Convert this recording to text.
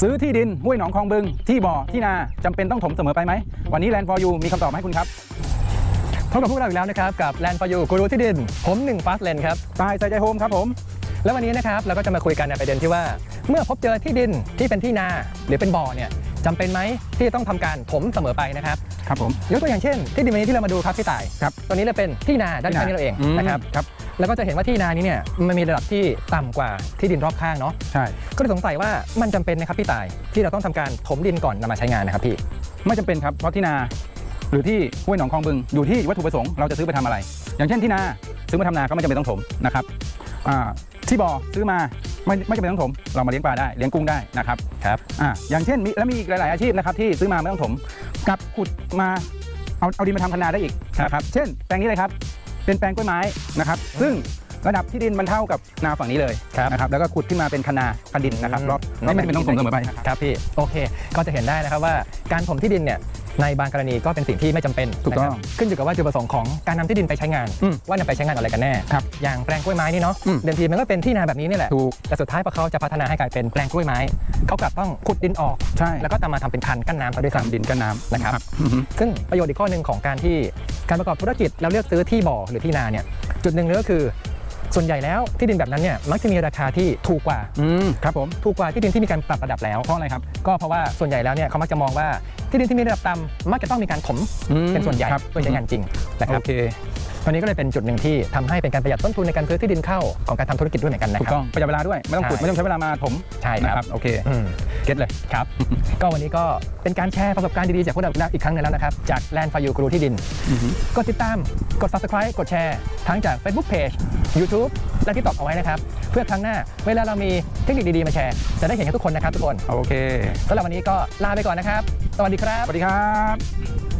ซื้อที่ดินห้วยหนองคลองบึง ที่บ่อ ที่นาจำเป็นต้องถมเสมอไปไหม วันนี้ Land for You มีคำตอบมาให้คุณครับพบกับพวกเราอีกแล้วนะครับ กับ Land for You กูรูที่ดิน ผมหนึ่งฟาสเลนครับตายใส่ใจโฮมครับผม แล้ววันนี้นะครับเราก็จะมาคุยกันในประเด็นที่ว่า เมื่อพบเจอที่ดินที่เป็นที่นาหรือเป็นบ่อเนี่ยจำเป็นไหมที่ต้องทำการถมเสมอไปนะครับครับผมยกตัวอย่างเช่น ที่ดินวันนี้ที่เรามาดูครับพี่ต่ายครับตัวนี้เราเป็นที่นาด้านข้างนี้เราเองมนะครับครับ แล้วก็จะเห็นว่าที่นานี้เนี่ยมันมีระดับที่ต่ำกว่าที่ดินรอบข้างเนาะใช่ ก็เลยสงสัยว่ามันจำเป็นนะครับพี่ต่ายที่เราต้องทำการถมดินก่อนนำมาใช้งานนะครับพี่ไม่จำเป็นครับเพราะที่นา หรือที่ห้วยหนองคลองบึงอยู่ที่วัตถุประสงค์เราจะซื้อไปทำอะไร อย่างเช่นที่นาซื้อมาทำนาก็ไม่จำเป็นต้องถมนะครับอ่าที่บ่อซื้อมาไม่ไม่จำเป็นต้องถม เรามาเลี้ยงปลาได้เลี้ยงกุ้งได้นะครับ ครับ อ่าอย่างเช่นมีแล้วมีอีกหลาย ๆ อาชีพนะครับที่ซื้อมาไม่ต้องถมกลับขุดมาเอาเอาดินมาทำคันนาได้อีกนะครับ เช่นแปลงนี้เลยครับ เป็นแปลงกล้วยไม้นะครับ ซึ่งระดับที่ดินมันเท่ากับนาฝั่งนี้เลยครับนะครับแล้วก็ขุดขึ้นมาเป็นคันนาคันดินนะครับอืมรอบไม่ไม่จำเป็นต้องถมเสมอไปนะครับครับพี่โอเค ก็จะเห็นได้นะครับว่าการถมที่ดินเนี่ยในบางกรณีก็เป็นสิ่งที่ไม่จำเป็นถูกต้องนะครับขึ้นอยู่กับว่าจุดประสงค์ของการนำที่ดินไปใช้งานอืมว่านำไปใช้งานอะไรกันแน่ครับอย่างแปลงกล้วยไม้นี่เนาะอืมเดิมทีมันก็เป็นที่นาแบบนี้นี่แหละถูกแต่สุดท้ายพอเขาจะพัฒนาให้กลายเป็นแปลงกล้วยไม้เขากลับต้องขุดดินออกใช่แล้วก็ตามมาทำเป็นคันกั้นน้ำเขาด้วยสามซ้ำดินกันน้ำนะครับอือฮึซึ่งประโยชน์อีกข้อหนึ่งของการที่ การประกอบธุรกิจแล้วเลือกซื้อที่บ่อหรือที่นาเนี่ยจุดหนึ่งเลยก็คือ ส่วนใหญ่แล้วที่ดินแบบนั้นเนี่ยมักจะมีราคาที่ถูกกว่าอืมครับผมถูกกว่าที่ดินที่มีการปรับระดับแล้วเพราะอะไรครับก็เพราะว่าส่วนใหญ่แล้วเนี่ยเขามักจะมองว่าที่ดินที่มีระดับต่ำมักจะต้องมีการถมอืมเป็นส่วนใหญ่ครับเพื่อใช้งานจริงนะครับโอเคต อนนี้ก็เลยเป็นจุดหนึ่งที่ทำให้เป็นการประหยัดต้นทุนในการซื้อที่ดินเข้าของการทำธุรกิจด้วยเหมือนกันนะถูคกรัต้บองประหยัดเวลาด้วยไม่ต้องขุดใช่ ไม่ต้องใช้เวลามาถมใช่ครับนะโอเคอืม เก็ตเลย ครับ ก็วันนี้ก็เป็นการแชร์ประสบการณ์ดี ๆ จากพวกเราอีกครั้งหนึงแล้วนะครับ จาก Land for You กรูที่ดินอือฮึกดติดตาม กด subscribe กดแชร์ ทั้งจาก Facebook Page YouTube และ TikTok เอาไว้นะครับ เพื่อครั้งหน้าเวลาเรามีเทคนิคดี ๆ มาแชร์ จะได้เห็นกันทุกคนนะครับทุกคนโอเคสำหรับวันนี้ก็ลาไปก่อนนะครับ สวัสดีครับ สวัสดีครับ